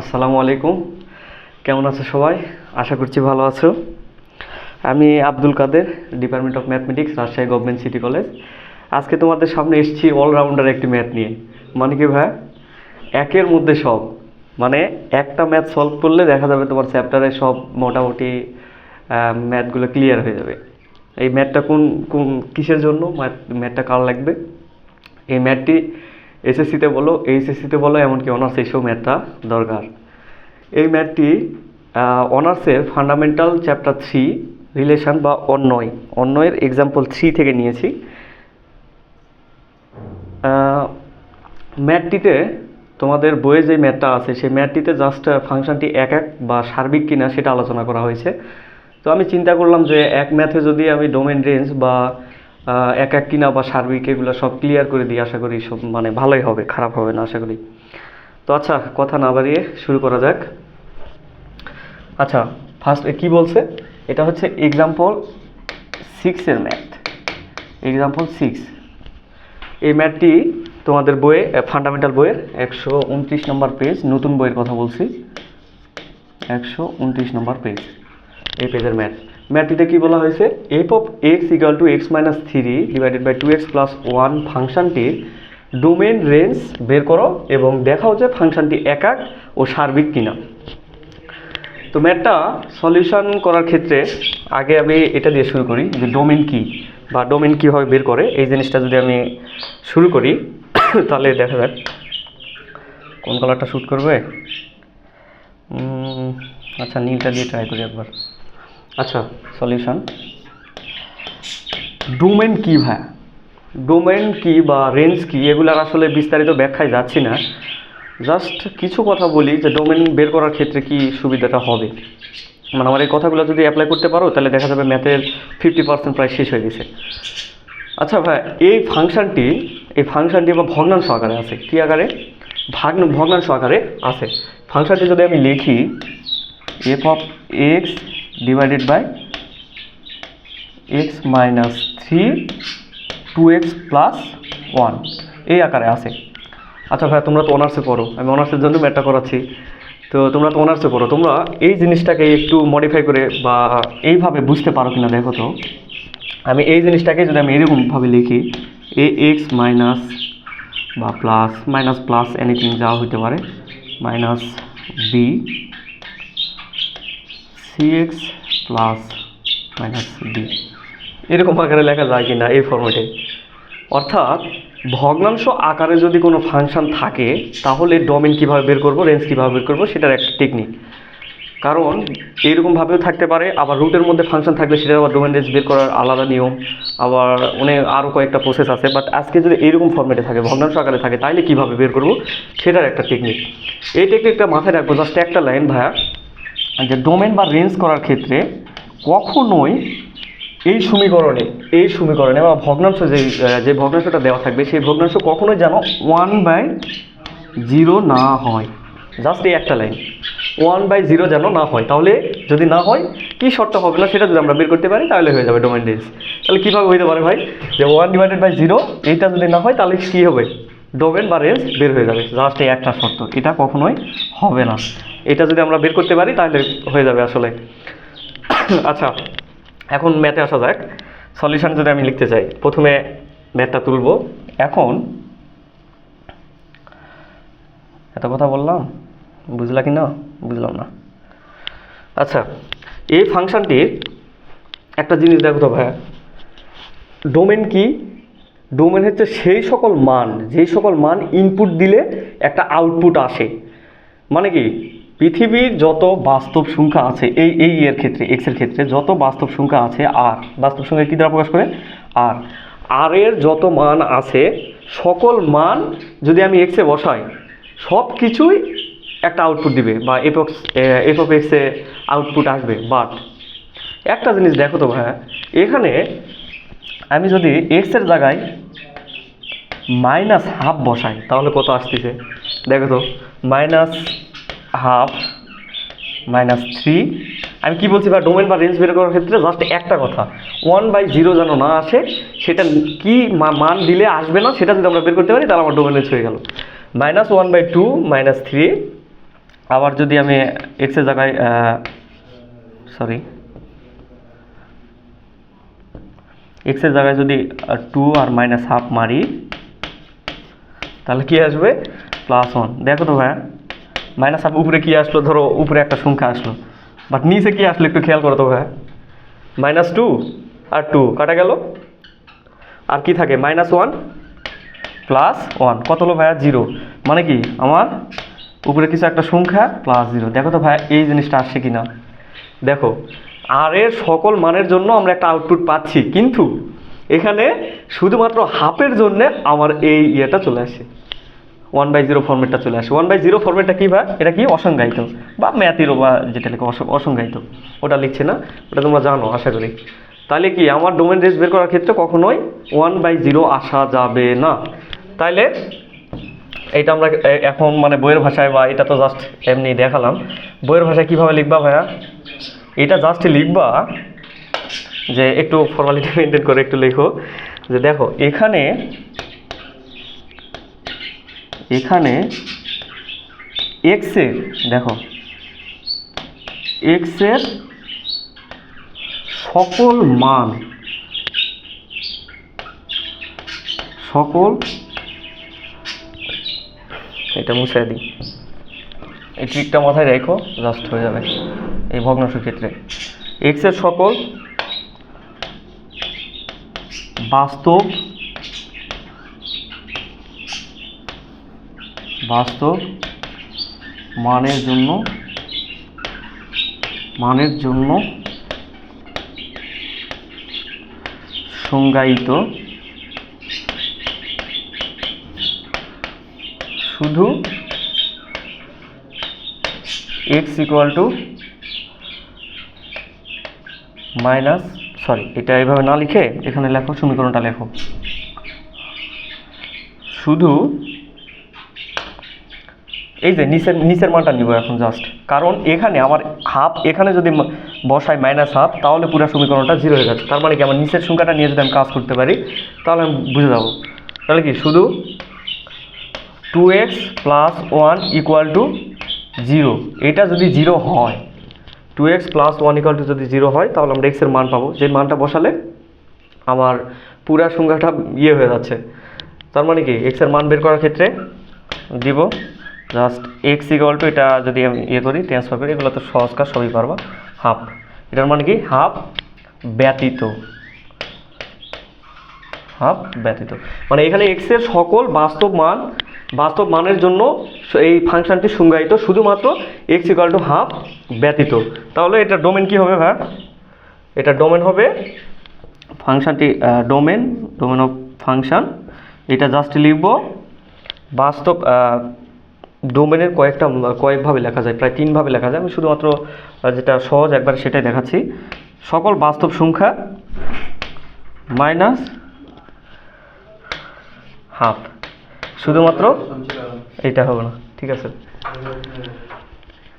আসসালামু আলাইকুম। কেমন আছো সবাই? আশা করছি ভালো আছো। আমি Abdul Kader department of mathematics Rajshahi government city college আজকে তোমাদের সামনে এসেছি অলরাউন্ডার একটি ম্যাথ নিয়ে। মানে কি ভাই? একের মধ্যে সব। মানে একটা ম্যাথ সলভ করলে দেখা যাবে তোমার চ্যাপ্টারে সব মোটামুটি ম্যাথগুলো ক্লিয়ার হয়ে যাবে। এই ম্যাথটা কোন কোন, কিসের জন্য? ম্যাথ ম্যাথটা কার লাগবে? এই ম্যাথটি এসএসসিতে বলো, এইচএসসিতে বলো, এমনকি অনার্স এসেও ম্যাথটা দরকার। এই ম্যাথটি অনার্সের ফান্ডামেন্টাল চ্যাপ্টার থ্রি রিলেশন বা অন্যয় অন্যয়ের এক্সাম্পল থ্রি থেকে নিয়েছি। ম্যাথটিতে তোমাদের বইয়ে যে ম্যাথটা আছে, সেই ম্যাথটিতে জাস্ট ফাংশনটি এক এক বা সার্বিক কিনা সেটা আলোচনা করা হয়েছে। তো আমি চিন্তা করলাম যে এক ম্যাথে যদি আমি ডোমেন রেঞ্জ বা এক এক কিনা বা সার্বিক এগুলো সব ক্লিয়ার করে দিই, আশা করি সব মানে ভালোই হবে, খারাপ হবে না, আশা করি। তো আচ্ছা কথা না বাড়িয়ে শুরু করা যাক। আচ্ছা ফার্স্ট কি বলছে? এটা হচ্ছে এক্সাম্পল সিক্সের ম্যাথ এক্সাম্পল সিক্স এই ম্যাথটি তোমাদের বইয়ে ফান্ডামেন্টাল বইয়ের একশো উনত্রিশ নম্বর পেজ নতুন বইয়ের কথা বলছি। একশো উনত্রিশ নম্বর পেজ এই পেজের ম্যাথ ম্যাথটিতে কি বলা হয়েছে? F of X equal to X minus three divided by two X plus one ফাংশনটির ডোমেন রেঞ্জ বের করো এবং দেখাও যে ফাংশনটি একাক ও সার্বিক কিনা। তো ম্যাথটা সলিউশন করার ক্ষেত্রে আগে আমি এটা দিয়ে শুরু করি যে ডোমেন কি বা ডোমেন কীভাবে বের করে। এই জিনিসটা যদি আমি শুরু করি, তাহলে দেখা যাক কোন কালারটা শ্যুট করবে। আচ্ছা নীলটা দিয়ে ট্রাই করি একবার। আচ্ছা। সলিউশন। ডোমেন কি ভাই? ডোমেন কি বা রেঞ্জ কি এগুলার আসলে বিস্তারিত ব্যাখ্যায় যাচ্ছি না। জাস্ট কিছু কথা বলি যে ডোমেন বের করার ক্ষেত্রে কি সুবিধাটা হবে। মানে আমার এই কথাগুলো যদি অ্যাপ্লাই করতে পারো তাহলে দেখা যাবে ম্যাথের ফিফটি পার্সেন্ট প্রায় শেষ হয়ে গেছে। আচ্ছা ভাই এই ফাংশনটি এই ফাংশনটি বা ভগ্নাংশ আকারে আছে। কি আকারে? ভাগ্ন ভগ্নাংশ আকারে আছে। ফাংশনটি যদি আমি লিখি F of X divided by X minus three two X plus one এই আকারে আছে। আচ্ছা ভাই তোমরা তো অনার্সে পড়ো। আমি অনার্সের জন্য ম্যাটটা করাচ্ছি। তো তোমরা তো অনার্সে পড়ো। তোমরা এই জিনিসটাকে একটু মডিফাই করে বা এইভাবে বুঝতে পারো কিনা দেখো তো। আমি এই জিনিসটাকে যদি আমি এরকমভাবে লিখি এ এক্স মাইনাস বা প্লাস মাইনাস প্লাস এনিথিং যা হইতে পারে minus B C X plus minus B এরকম আকারে লেখা যায় কি না এই ফর্মেটে অর্থাৎ, ভগ্নাংশ আকারে যদি কোনো ফাংশন থাকে, তাহলে ডোমেন কীভাবে বের করব রেঞ্জ কীভাবে বের করব, সেটার একটা টেকনিক কারণ এইরকমভাবেও থাকতে পারে, আবার রুটের মধ্যে ফাংশন থাকলে সেটা আবার ডোমেন রেঞ্জ বের করার আলাদা নিয়ম। আবার অনেক আরও কয়েকটা প্রসেস আছে বাট আজকে যদি এইরকম ফর্মেটে থাকে, ভগ্নাংশ আকারে থাকে তাহলে কীভাবে বের করব, সেটার একটা টেকনিক এই টেকনিকটা মাথায় রাখব জাস্ট একটা লাইন ভাইয়া। যে ডোমেন বা রেঞ্জ করার ক্ষেত্রে কখনোই এই সমীকরণে এই সমীকরণে বা ভগ্নাংশ যে যে ভগ্নাংশটা দেওয়া থাকবে, সেই ভগ্নাংশ কখনোই যেন ওয়ান বাই জিরো না হয়। জাস্ট এই একটা লাইন ওয়ান বাই জিরো যেন না হয়। তাহলে যদি না হয়, কী শর্ত হবে না? সেটা যদি আমরা বের করতে পারি, তাহলে হয়ে যাবে ডোমেন রেঞ্জ তাহলে কীভাবে হইতে পারে ভাই? যে ওয়ান ডিভাইডেড বাই জিরো এইটা যদি না হয়, তাহলে কী হবে? ডোমেন বা রেঞ্জ বের হয়ে যাবে। জাস্ট এই একটা শর্ত। এটা কখনোই হবে না। এটা যদি আমরা বের করতে পারি, তাহলে হয়ে যাবে আসলে। আচ্ছা এখন ম্যাথে আসা যাক। সলিউশন যদি আমি লিখতে চাই, প্রথমে ম্যাথটা তুলব। এখন, এত কথা বললাম? বুঝলা কি না? বুঝলাম না। আচ্ছা এই ফাংশনটির একটা জিনিস দেখো তো ভাইয়া। ডোমেন কি? ডোমেন হচ্ছে সেই সকল মান, যেই সকল মান ইনপুট দিলে একটা আউটপুট আসে। মানে কি? পৃথিবীর যত বাস্তব সংখ্যা আছে, এই এই এর ক্ষেত্রে এক্সের ক্ষেত্রে যত বাস্তব সংখ্যা আছে আর বাস্তব সংখ্যা কী দ্বারা প্রকাশ করে? আর আর এর যত মান আছে, সকল মান যদি আমি এক্সে বসাই সব কিছুই একটা আউটপুট দিবে বা এপক্স এফ অফ এক্সে আউটপুট আসবে। বাট একটা জিনিস দেখো তো ভাইয়া এখানে আমি যদি এক্সের জায়গায় মাইনাস হাফ বসাই, তাহলে কত আসতেছে? দেখো তো মাইনাস হাফ মাইনাস থ্রি আমি কি বলছি বা ডোমেন বা রেঞ্জ বের করার ক্ষেত্রে জাস্ট একটা কথা। ওয়ান বাই জিরো যেন না আসে, সেটা কি মান দিলে আসবে না, সেটা যদি আমরা বের করতে পারি, তাহলে আমার ডোমেন রেঞ্জ হয়ে গেল। Minus one by two minus three আবার যদি আমি এক্সের জায়গায় সরি এক্সের জায়গায় যদি টু আর মাইনাস হাফ মারি, তাহলে কি আসবে? প্লাস ওয়ান দেখো তো ভাইয়া। মাইনাস হাফ উপরে কি আসলো? ধরো উপরে একটা সংখ্যা আসলো। বাট নিচে কি আসলো একটু খেয়াল করো তো ভাইয়া মাইনাস টু আর টু কাটা গেল? আর কি থাকে? মাইনাস ওয়ান প্লাস ওয়ান কত হলো ভাইয়া? জিরো মানে কি? আমার উপরে কিছু একটা সংখ্যা প্লাস জিরো দেখো তো ভাইয়া, এই জিনিসটা আসছে কি না দেখো আর এর সকল মানের জন্য আমরা একটা আউটপুট পাচ্ছি, কিন্তু এখানে শুধুমাত্র হাফের জন্য আমার এই ইয়েটা চলে আসে। ওয়ান বাই জিরো ফর্মেটটা চলে আসে। ওয়ান বাই জিরো ফর্মেটটা কী ভাই? এটা কি? অসংজ্ঞায়িত। বা ম্যাথিরও বা যেটা লেখা অস- অসংজ্ঞায়িত। ওটা লিখছে না? ওটা তোমরা জানো, আশা করি। তাহলে কি, আমার ডোমেন রেস বের করার ক্ষেত্রে কখনোই ওয়ান বাই জিরো আসা যাবে না। তাইলে এটা আমরা এখন মানে বইয়ের ভাষায় বা এটা তো জাস্ট এমনি দেখালাম। বইয়ের ভাষায় কীভাবে লিখবা ভাইয়া? এটা জাস্ট লিখবা যে একটু ফর্মালিটি মেনটেন করে একটু লেখো। যে দেখো, এখানে এখানে এক্সের দেখো এক্সের সকল মান, সকল, এটা মুছে দিই। এই ট্রিকটা মাথায় রেখো জাস্ট হয়ে যাবে এই ভগ্নাংশের ক্ষেত্রে। এক্সের সকল বাস্তব বাস্তব মানের জন্য মানের জন্য সংজ্ঞায়িত। শুধু X equal to minus sorry এটা এভাবে না লিখে এখানে লেখো, সমীকরণটা লেখো। শুধু এই যে নিচের নিচের মানটা নিব এখন জাস্ট কারণ এখানে আমার হাফ এখানে যদি বসাই মাইনাস হাফ তাহলে পুরো সমীকরণটা জিরো হয়ে যাচ্ছে। তার মানে কি, আমার নিচের সংখ্যাটা নিয়ে যদি আমি কাজ করতে পারি, তাহলে আমি বুঝে যাব। তাহলে কি, শুধু two X plus one equal to zero এটা যদি জিরো হয় two X plus one equal to যদি জিরো হয়, তাহলে আমরা এক্সের মান পাবো। যে মানটা বসালে আমার পুরা সংখ্যাটা ইয়ে হয়ে যাচ্ছে। তার মানে কি এক্সের মান বের করার ক্ষেত্রে দিব জাস্ট এক্স ইকুয়াল টু এটা যদি আমি ইয়ে করি ট্রান্সফার করি, এগুলো তো সহজ কাজ, সবই পারবা। হাফ এটার মানে কি? হাফ ব্যতীত। হাফ ব্যতীত। মানে এখানে এক্সের সকল বাস্তব মান, বাস্তব মানের জন্য এই ফাংশনটি সংজ্ঞায়িত। শুধুমাত্র এক্স ইকুয়াল টু হাফ ব্যতীত। তাহলে এটা ডোমেন কি হবে, ভাই? এটা ডোমেন হবে ফাংশনটি ডোমেন ডোমেন অফ ফাংশন এটা জাস্ট লিখব বাস্তব ডোমেনের কয়েকটা, কয়েকভাবে লেখা যায়, প্রায় তিনভাবে লেখা যায়। আমি শুধুমাত্র যেটা সহজ একবার সেটাই দেখাচ্ছি। সকল বাস্তব সংখ্যা মাইনাস হাফ। শুধুমাত্র এটা হবে না, ঠিক আছে?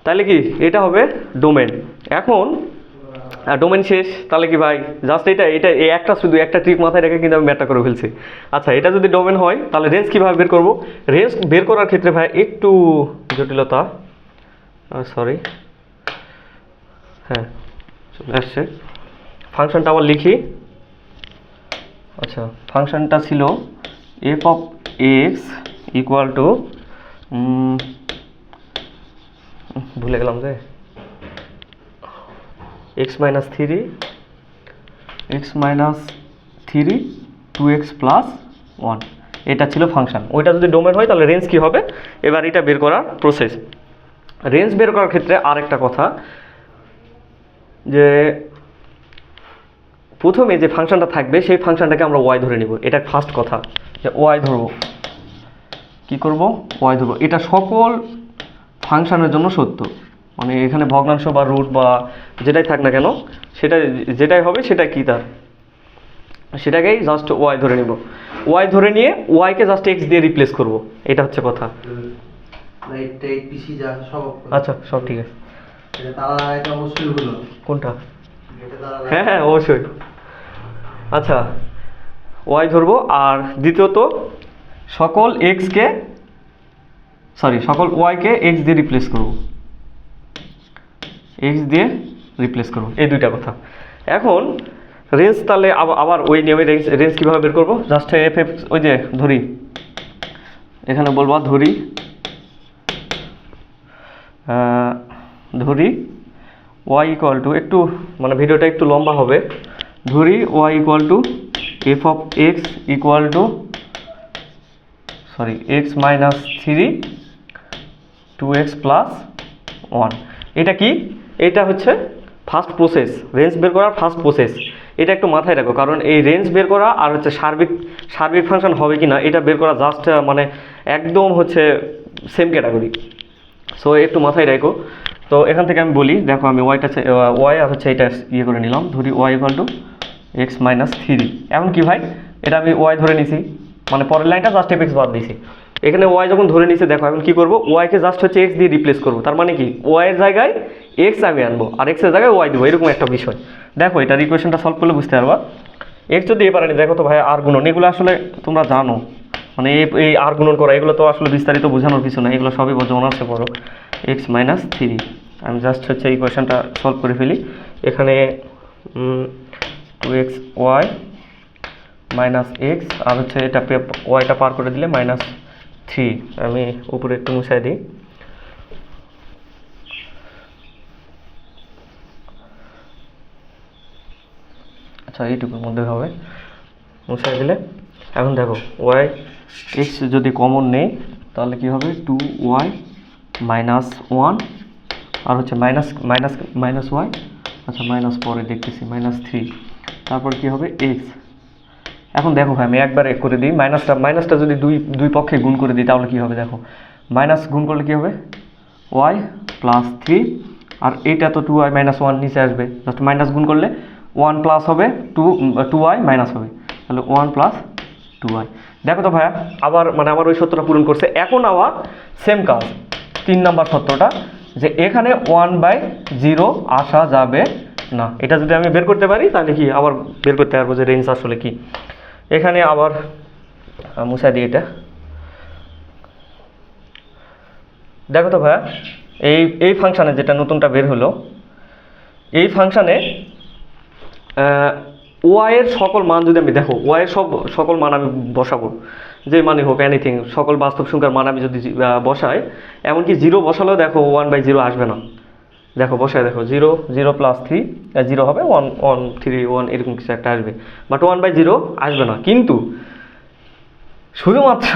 তাহলে কি? এটা হবে ডোমেন এখন ডোমেন শেষ, তাহলে কি ভাই? জাস্ট এটা এটা, এই একটা শুধু একটা ট্রিক মাথায় রেখে কিন্তু আমি ম্যাটটা করে ফেলছি। আচ্ছা এটা যদি ডোমেন হয়, তাহলে রেঞ্জ কীভাবে বের করব? রেঞ্জ বের করার ক্ষেত্রে ভাই একটু জটিলতা। সরি হ্যাঁ চলে আসছে। ফাংশনটা আবার লিখি। আচ্ছা ফাংশনটা ছিল F of X equal to ভুলে গেলাম যে। X minus three X minus three two X plus one এটা ছিল ফাংশন ওইটা যদি ডোমেন হয় তাহলে রেঞ্জ কী হবে? এবার এটা বের করার প্রসেস রেঞ্জ বের করার ক্ষেত্রে আরেকটা কথা যে প্রথমে যে ফাংশনটা থাকবে সেই ফাংশনটাকে আমরা ওয়াই ধরে নিব। এটা ফার্স্ট কথা যে ওয়াই ধরবো। কি করব? ওয়াই ধরবো। এটা সকল ফাংশনের জন্য সত্য। মানে এখানে ভগ্নাংশ বা রুট বা যেটাই থাক না কেন সেটা যেটাই হবে সেটা কি তার? সেটাকেই জাস্ট ওয়াই ধরে নিব। ওয়াই ধরে নিয়ে ওয়াইকে জাস্ট এক্স দিয়ে রিপ্লেস করব। এটা হচ্ছে কথা। এইটা এই পিসি যা সব আচ্ছা সব ঠিক আছে। এটা তারা এটা অবশ্যই হলো কোনটা? হ্যাঁ হ্যাঁ অবশ্যই। আচ্ছা ওয়াই ধরবো আর দ্বিতীয়ত সকল এক্সকে সরি সকল ওয়াইকে এক্স দিয়ে রিপ্লেস করব। এক্স দিয়ে রিপ্লেস করব। এই দুইটা কথা। এখন রেঞ্জ তাহলে আবার ওই নিয়মে রেঞ্জ রেঞ্জ কীভাবে বের করব? জাস্ট এফ এফ ওই যে ধরি। এখানে বলব ধরি। ধরি ওয়াই ইকুয়াল টু একটু মানে ভিডিওটা একটু লম্বা হবে। ধরি Y equal to F of X equal to sorry X minus three two X plus one এটা কি? এটা হচ্ছে ফার্স্ট প্রসেস রেঞ্জ বের করার ফার্স্ট প্রসেস এটা একটু মাথায় রাখো, কারণ এই রেঞ্জ বের করা আর হচ্ছে সার্বিক সার্বিক ফাংশন হবে কি না এটা বের করা জাস্ট মানে একদম হচ্ছে সেম ক্যাটাগরি সো একটু মাথায় রাখো। তো এখান থেকে আমি বলি, দেখো আমি ওয়াইটা ওয়াই আর হচ্ছে এটা ইয়ে করে নিলাম, ধরি Y equal to X minus three এখন কি ভাই, এটা আমি ওয়াই ধরে নিছি মানে পরের লাইনটা জাস্ট এফ এক্স বাদ দিছি। এখানে ওয়াই যখন ধরে নিছে, দেখো এখন কি করব? ওয়াইকে জাস্ট হচ্ছে এক্স দিয়ে রিপ্লেস করব। তার মানে কি? ওয়াইয়ের জায়গায় এক্স আমি আনব, আর এক্সের জায়গায় ওয়াই দেবো, এরকম একটা বিষয়। দেখো এটা ইকুয়েশনটা সলভ করলে বুঝতে পারবা। এক্স যদি এ পারেনি, দেখো তো ভাই আর গুণন। এগুলো আসলে তোমরা জানো। মানে এই আর গুণন করা, এগুলো তো আসলে বিস্তারিত বোঝানোর কিছু না। এগুলো সবই বোঝো, অনার্সে পড়ো। এক্স মাইনাস থ্রি আমি জাস্ট হচ্ছে এই কোয়েশনটা সলভ করে ফেলি। এখানে two X Y minus X আর হচ্ছে এটা ওয়াইটা পার করে দিলে মাইনাস থ্রি, আমি উপরে একটু মুছাই দিই। আচ্ছা এইটুকুর মধ্যে হবে। মুছাই দিলে, এখন দেখো ওয়াই এক্স যদি কমন নেই, তাহলে কি হবে? টু ওয়াই মাইনাস ওয়ান আর হচ্ছে মাইনাস মাইনাস মাইনাস ওয়াই আচ্ছা মাইনাস পরে দেখতেছি মাইনাস থ্রি তারপর কি হবে? এক্স এখন দেখো ভাই, আমি একবারে করে দিই। মাইনাসটা মাইনাসটা যদি দুই দুই পক্ষে গুণ করে দিই, তাহলে কী হবে দেখো? মাইনাস গুণ করলে কী হবে? ওয়াই প্লাস থ্রি, আর এইটা তো টু ওয়াই মাইনাস ওয়ান নিচে আসবে। জাস্ট মাইনাস গুণ করলে ওয়ান প্লাস হবে টু টু ওয়াই মাইনাস হবে। তাহলে ওয়ান প্লাস টু ওয়াই দেখো তো ভাইয়া, আবার মানে আমার ওই সত্যটা পূরণ করছে। এখন আবার সেম কাজ। তিন নাম্বার সত্যটা, যে এখানে ওয়ান বাই জিরো আসা যাবে না। এটা যদি আমি বের করতে পারি, তাহলে কি আবার বের করতে পারব যে রেঞ্জ আসলে কি? এখানে আবার মুছা দিই এটা। দেখো তো ভাইয়া, এই এই ফাংশানে যেটা নতুনটা বের হলো, এই ফাংশানে ওয়াইয়ের সকল মান যদি আমি দেখো ওয়াইয়ের সব, সকল মান আমি বসাবো, যে মানে হোক এনিথিং সকল বাস্তব সংখ্যার মান আমি যদি বসাই, এমনকি জিরো বসালেও দেখো ওয়ান বাই জিরো আসবে না। দেখো, বসায় দেখো zero zero plus three zero হবে ওয়ান ওয়ান থ্রি ওয়ান এরকম কিছু একটা আসবে। বাট ওয়ান বাই জিরো আসবে না। কিন্তু শুধুমাত্র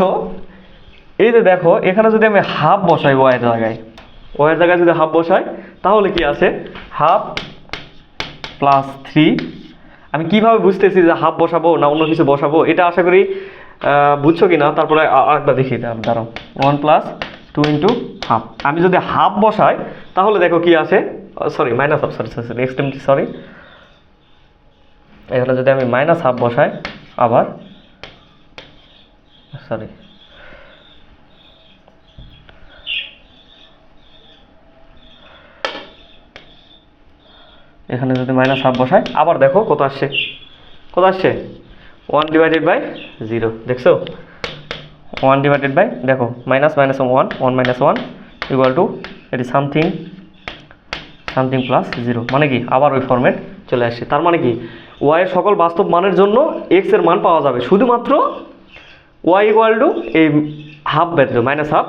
এই যে দেখো, এখানে যদি আমি হাফ বসাই ওয়াইয়ের জায়গায় ওয়াইয়ের জায়গায় যদি হাফ বসাই, তাহলে কি আছে? হাফ প্লাস থ্রি আমি কীভাবে বুঝতেছি যে হাফ বসাবো না অন্য কিছু বসাবো? এটা আশা করি বুঝছ কি না তারপরে আরেকবার দেখি দাঁড়াও। One plus two into half আমি যদি হাফ বসাই, তাহলে দেখো কি আসে sorry minus half sorry sorry sorry extremely sorry এখানে যদি আমি মাইনাস হাফ বসাই, আবার সরি এখানে যদি মাইনাস হাফ বসাই, আবার দেখো কত আসছে? কত আসছে? ওয়ান ডিভাইডেড বাই জিরো দেখছ? ওয়ান ডিভাইডেড বাই দেখো minus minus one one minus one equal to এটি সামথিং সামথিং প্লাস জিরো মানে কি? আবার ওই ফর্মেট চলে আসছে। তার মানে কি? ওয়াইয়ের সকল বাস্তব মানের জন্য এক্সের মান পাওয়া যাবে। শুধুমাত্র ওয়াই ইকুয়াল টু এই হাফ ব্যতীত মাইনাস হাফ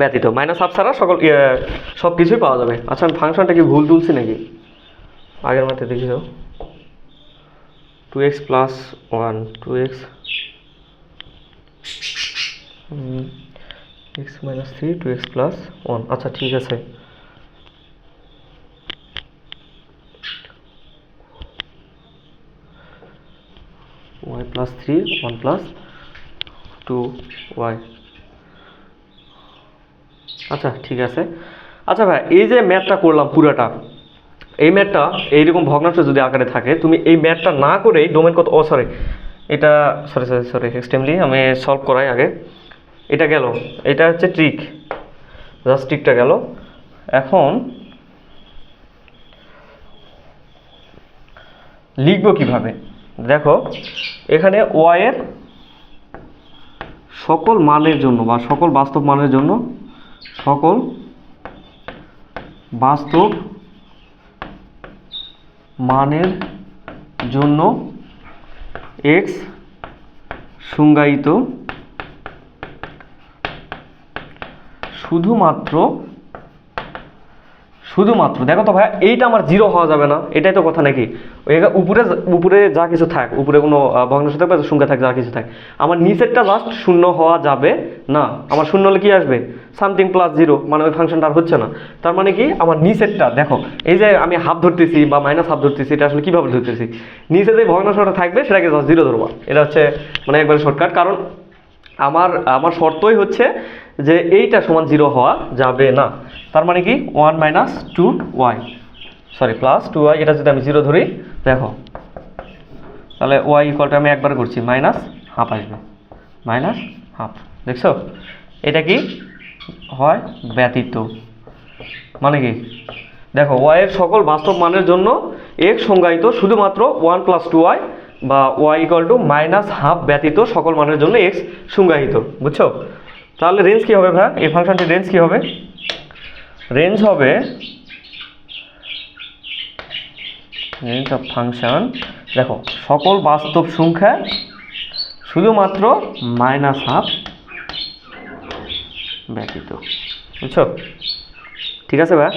ব্যতীত। মাইনাস হাফ ছাড়া সকল ইয়ে, সব কিছুই পাওয়া যাবে। আচ্ছা আমি ফাংশনটা কি ভুল তুলছি নাকি? আগের মাঠে দেখি তো two X plus one two X X minus three two X plus one আচ্ছা ঠিক আছে। Y plus three one plus two Y আচ্ছা ঠিক আছে। আচ্ছা ভাই, এই যে ম্যাথটা করলাম পুরাটা, এই ম্যাথটা এইরকম ভগ্নাংশ যদি আকারে থাকে, তুমি এই ম্যাথটা না করেই ডোমেন কত ও সরি এটা সরি সরি সরি এক্সট্রিমলি আমি সলভ করাই আগে। এটা গেল, এটা হচ্ছে ট্রিক জাস্ট ট্রিকটা গেল। এখন, লিখব কীভাবে? দেখো, এখানে ওয়াইয়ের সকল মানের জন্য বা সকল বাস্তব মানের জন্য সকল বাস্তব মানের জন্য এক্স সংজ্ঞায়িত শুধুমাত্র শুধুমাত্র, দেখো তো ভাই এইটা আমার জিরো হওয়া যাবে না, এটাই তো কথা নাকি? উপরে উপরে যা কিছু থাক, উপরে কোনো ভগ্নাংশ থাকবে সংখ্যা থাক, যা কিছু থাক। আমার নিচেরটা জাস্ট শূন্য হওয়া যাবে না, আমার শূন্য হলে কি আসবে? সামথিং প্লাস জিরো মানে ওই ফাংশনটা আর হচ্ছে না। তার মানে কি? আমার নিচেরটা, দেখো, এই যে আমি হাফ ধরতেছি বা মাইনাস হাফ ধরতেছি, এটা আসলে কীভাবে ধরতেছি? নিচে যে ভগ্নাংশটা থাকবে, সেটাকে জাস্ট জিরো ধরবা। এটা হচ্ছে মানে একবারে শর্টকাট কারণ আমার আমার শর্তই হচ্ছে যে এইটা সমান জিরো হওয়া যাবে না। তার মানে কি? One minus two Y sorry plus two Y এটা যদি আমি জিরো ধরি, দেখো, তাহলে ওয়াই ইকুয়ালটা আমি একবার করছি মাইনাস হাফ আসবে। মাইনাস হাফ দেখছ? এটা কি? হয় ব্যতীত। মানে কি? দেখো ওয়াইয়ের সকল বাস্তব মানের জন্য এক্স সংজ্ঞায়িত শুধুমাত্র ওয়ান প্লাস টু ওয়াই বা Y equal to minus half ব্যতীত সকল মানের জন্য এক্স সংজ্ঞায়িত, বুঝছ? তাহলে রেঞ্জ কী হবে ভাই? এই ফাংশনটির রেঞ্জ কী হবে? রেঞ্জ হবে রেঞ্জ অফ ফাংশন দেখো, সকল বাস্তব সংখ্যা শুধুমাত্র মাইনাস হাফ ব্যতীত বুঝছ? ঠিক আছে ভাই?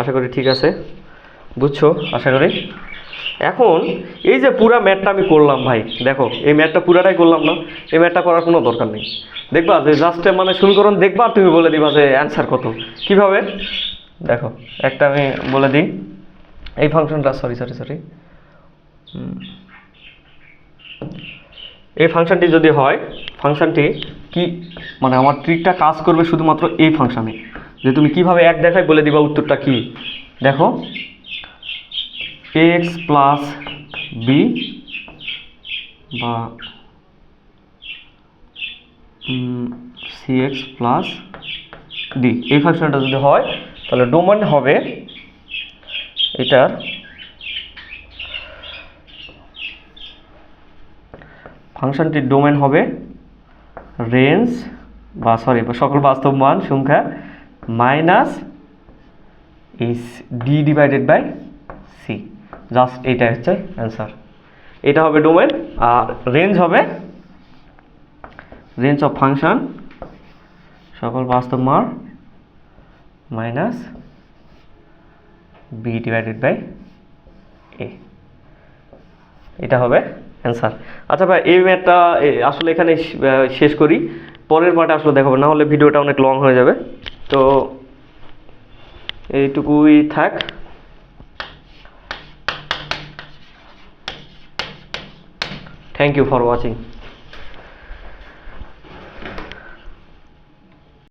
আশা করি ঠিক আছে। বুঝছ? আশা করি? এখন এই যে পুরা ম্যাটটা আমি করলাম ভাই, দেখো, এই ম্যাটটা পুরাটাই করলাম না, এই ম্যাটটা করার কোনো দরকার নেই। দেখবা যে জাস্ট মানে সমীকরণ দেখবা, তুমি বলে দিবা যে অ্যান্সার কত। কীভাবে? দেখো, একটা আমি বলে দিই। এই ফাংশনটা সরি সরি সরি এই ফাংশনটি যদি হয় ফাংশনটি কি মানে আমার ট্রিকটা কাজ করবে শুধুমাত্র এই ফাংশানে যে তুমি কীভাবে এক দেখায় বলে দিবা উত্তরটা কি? দেখো এক্স প্লাস বি বা সি এক্স প্লাস ডি এই ফাংশনটা যদি হয়, তাহলে ডোমেন হবে এটার ফাংশনটির ডোমেন হবে রেঞ্জ বা সরি সকল বাস্তব মান সংখ্যা মাইনাস এই D divided by C just এইটা হচ্ছে অ্যান্সার এটা হবে ডোমেন আর রেঞ্জ হবে রেঞ্জ অফ ফাংশন সকল বাস্তব মান minus B divided by A এটা হবে অ্যান্সার আচ্ছা ভাই, এই ম্যাথটা আসলে এখানে শেষ করি। পরের পার্টে আসলে দেখাবো, না হলে ভিডিওটা অনেক লং হয়ে যাবে। তো, এইটুকুই থাক। Thank you for watching